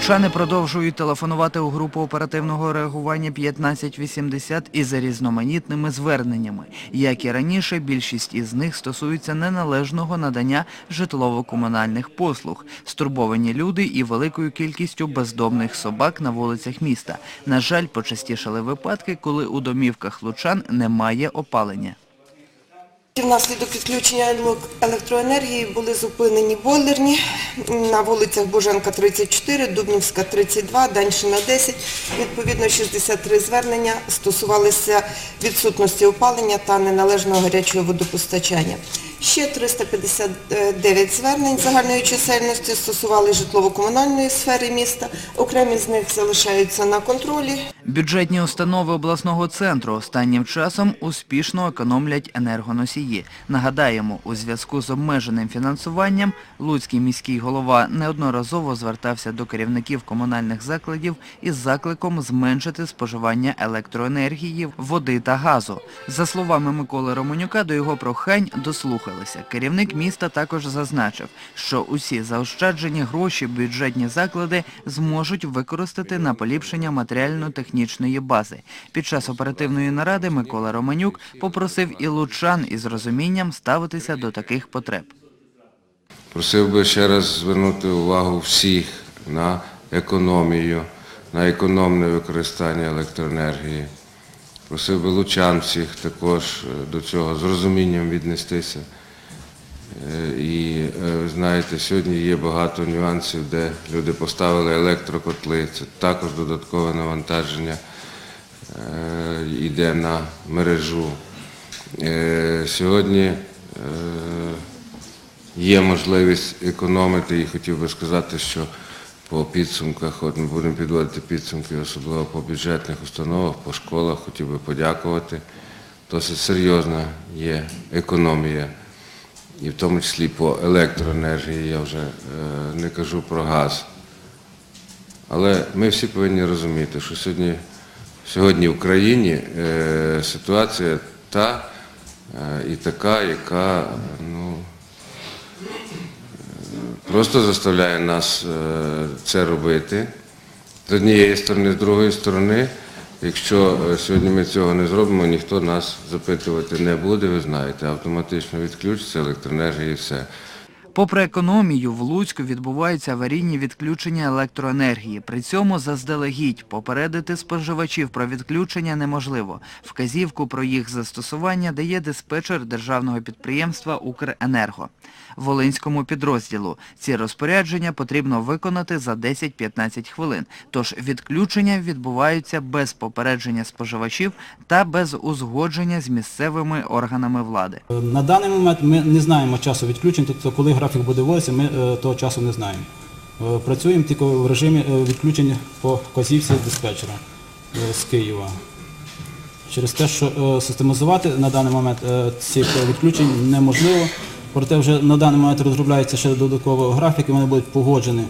Лучани продовжують телефонувати у групу оперативного реагування 1580 із різноманітними зверненнями. Як і раніше, більшість із них стосуються неналежного надання житлово-комунальних послуг, стурбовані люди і великою кількістю бездомних собак на вулицях міста. На жаль, почастішали випадки, коли у домівках лучан немає опалення. Внаслідок відключення електроенергії були зупинені бойлерні на вулицях Боженка 34, Дубнівська 32, Даньшина 10. Відповідно, 63 звернення стосувалися відсутності опалення та неналежного гарячого водопостачання. Ще 359 звернень загальної чисельності стосували житлово-комунальної сфери міста. Окремі з них залишаються на контролі. Бюджетні установи обласного центру останнім часом успішно економлять енергоносії. Нагадаємо, у зв'язку з обмеженим фінансуванням Луцький міський голова неодноразово звертався до керівників комунальних закладів із закликом зменшити споживання електроенергії, води та газу. За словами Миколи Романюка, до його прохань дослухалися. Керівник міста також зазначив, що усі заощаджені гроші бюджетні заклади зможуть використати на поліпшення матеріально-технічної бази. Під час оперативної наради Микола Романюк попросив і лучан із розумінням ставитися до таких потреб. Просив би ще раз звернути увагу всіх на економію, на економне використання електроенергії. Просив би лучан всіх також е, до цього з розумінням віднестися. Е, знаєте, сьогодні є багато нюансів, де люди поставили електрокотли, це також додаткове навантаження е, йде на мережу. Е, Сьогодні є можливість економити і хотів би сказати, що по підсумках, от ми будемо підводити підсумки, особливо по бюджетних установах, по школах, хотів би подякувати. Досить серйозна є економія, і в тому числі по електроенергії, я вже е, не кажу про газ. Але ми всі повинні розуміти, що сьогодні, сьогодні в країні е, ситуація та е, і така, яка ну, просто заставляє нас це робити. З однієї сторони, з другої сторони, якщо е, сьогодні ми цього не зробимо, ніхто нас запитувати не буде, ви знаєте, автоматично відключиться електроенергія і все. Попри економію, в Луцьку відбуваються аварійні відключення електроенергії. При цьому заздалегідь попередити споживачів про відключення неможливо. Вказівку про їх застосування дає диспетчер державного підприємства «Укренерго». Волинському підрозділу ці розпорядження потрібно виконати за 10-15 хвилин. Тож відключення відбуваються без попередження споживачів та без узгодження з місцевими органами влади. На даний момент ми не знаємо часу відключень, тобто коли графік буде вводитися, ми е, того часу не знаємо. Е, Працюємо тільки в режимі відключення відключень по вказівці диспетчера е, з Києва. Через те, що е, систематизувати на даний момент е, ці відключень неможливо, проте вже на даний момент розробляється ще додатковий графік і вони будуть погоджені.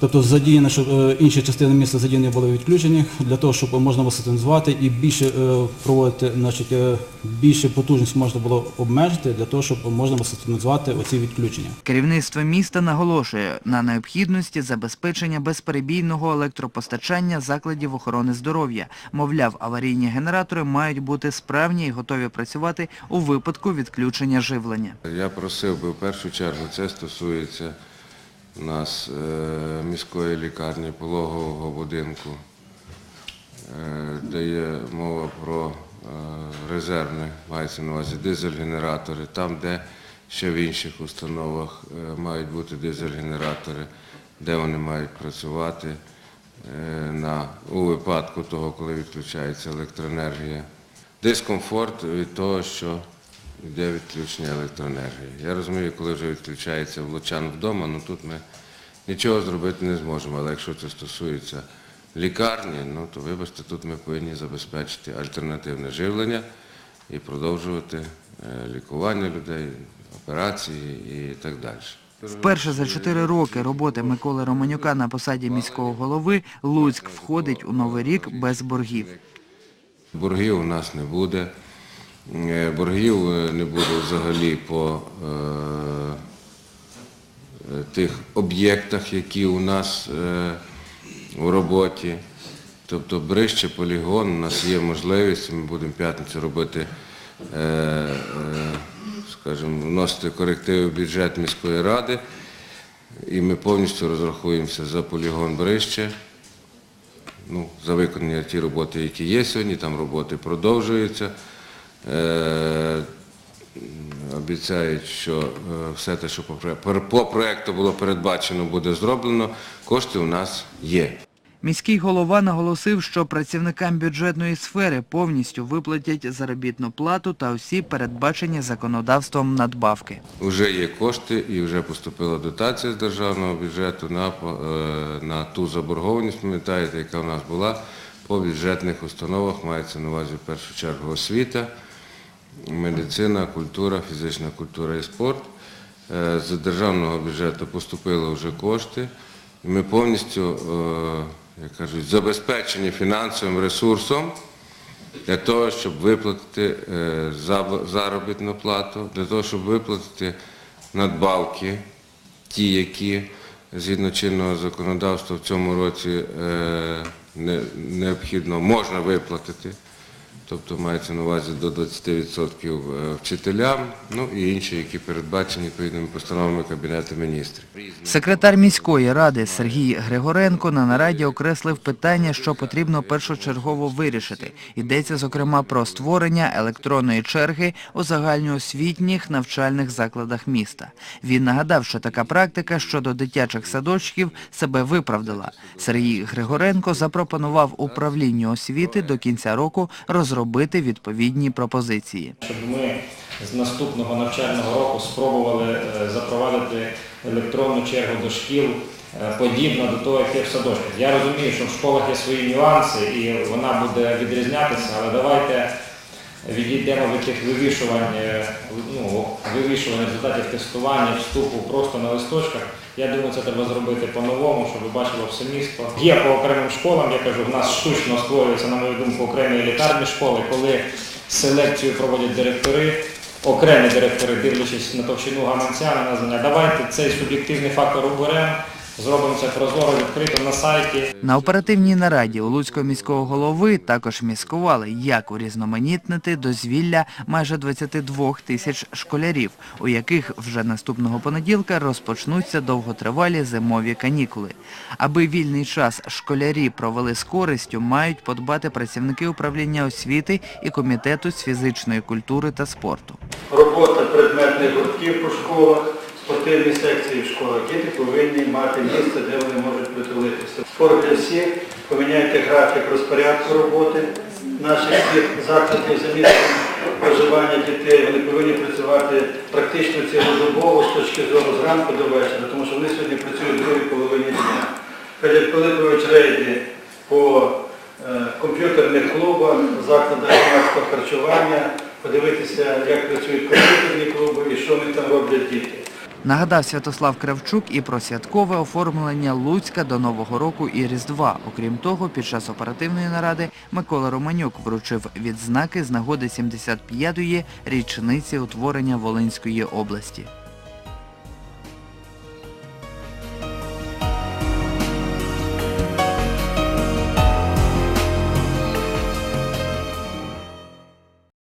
Тобто задіяно, щоб е, інші частини міста задіяні були відключені, для того, щоб можна було систематизувати і більше е, проводити, значить, е, більше потужність можна було обмежити, для того, щоб можна було систематизувати оці відключення. Керівництво міста наголошує на необхідності забезпечення безперебійного електропостачання закладів охорони здоров'я. Мовляв, аварійні генератори мають бути справні і готові працювати у випадку відключення живлення. Я просив би в першу чергу, це стосується у нас е, міської лікарні, пологового будинку, е, де є мова про е, резервне, мається на увазі дизель-генератори, там, де ще в інших установах мають бути дизель-генератори, де вони мають працювати на, у випадку того, коли відключається електроенергія. Дискомфорт від того, що йде відключення електроенергії. Я розумію, коли вже відключається влучан вдома, ну тут ми нічого зробити не зможемо. Але якщо це стосується лікарні, ну то вибачте, тут ми повинні забезпечити альтернативне живлення і продовжувати е, лікування людей, операції і так далі. Вперше за чотири роки роботи Миколи Романюка на посаді міського голови Луцьк входить у новий рік без боргів. Боргів у нас не буде. Е, Боргів е, не буде взагалі по е, тих об'єктах, які у нас у роботі. Тобто Брище, полігон, у нас є можливість, ми будемо п'ятницю робити, скажімо, вносити корективи в бюджет міської ради, і ми повністю розрахуємося за полігон Брище, ну, за виконання ті роботи, які є сьогодні, там роботи продовжуються. Е, Обіцяють, що е, все те, що по проекту було передбачено, буде зроблено. Кошти у нас є. Міський голова наголосив, що працівникам бюджетної сфери повністю виплатять заробітну плату та усі передбачені законодавством надбавки. Вже є кошти і вже поступила дотація з державного бюджету на, е, на ту заборгованість, пам'ятаєте, яка в нас була по бюджетних установах, мається на увазі в першу чергу освіта, медицина, культура, фізична культура і спорт. Е, З державного бюджету поступили вже кошти. Ми повністю, е, як кажуть, забезпечені фінансовим ресурсом для того, щоб виплатити е, заробітну плату, для того, щоб виплатити надбавки, ті, які згідно чинного законодавства в цьому році необхідно можна виплатити. Тобто мається на увазі до 20% вчителям, ну і інші, які передбачені відповідними постановами Кабінету міністрів. Секретар міської ради Сергій Григоренко на нараді окреслив питання, що потрібно першочергово вирішити. Йдеться, зокрема, про створення електронної черги у загальноосвітніх навчальних закладах міста. Він нагадав, що така практика щодо дитячих садочків себе виправдала. Сергій Григоренко запропонував управлінню освіти до кінця року розробити відповідні пропозиції. щоб ми з наступного навчального року спробували е, запровадити електронну чергу до шкіл е, подібно до того, як є в садочках. Я розумію, що в школах є свої нюанси і вона буде відрізнятися, але давайте відійдемо від тих вивішувань, ну, вивішувань результатів тестування, вступу просто на листочках. Я думаю, це треба зробити по-новому, щоб ви бачили все місто. Є по окремим школам, я кажу, в нас штучно створюються, на мою думку, окремі елітарні школи, коли селекцію проводять директори, окремі директори, дивлячись на товщину гаманця, на названня. Давайте цей суб'єктивний фактор уберемо, зробимо це прозоро, відкрито на сайті. На оперативній нараді у Луцького міського голови також міскували, як урізноманітнити дозвілля майже 22 тисяч школярів, у яких вже наступного понеділка розпочнуться довготривалі зимові канікули. Аби вільний час школярі провели з користю, мають подбати працівники управління освіти і комітету з фізичної культури та спорту. робота предметних гуртків по школах, спортивні секції в школах. Діти повинні мати місце, де вони можуть притулитися. Спорт для всіх, поміняйте графік розпорядку роботи наших закладів за місцем проживання дітей. Вони повинні працювати практично цілодобово з точки зору зранку до вечора, тому що вони сьогодні працюють в другій половині дня. Федір Пилипович рейди по е, комп'ютерних клубах, закладах громадського харчування, подивитися, як працюють комп'ютерні клуби і що вони там роблять діти. Нагадав Святослав Кравчук і про святкове оформлення Луцька до Нового року і Різдва. Окрім того, під час оперативної наради Микола Романюк вручив відзнаки з нагоди 75-ї річниці утворення Волинської області.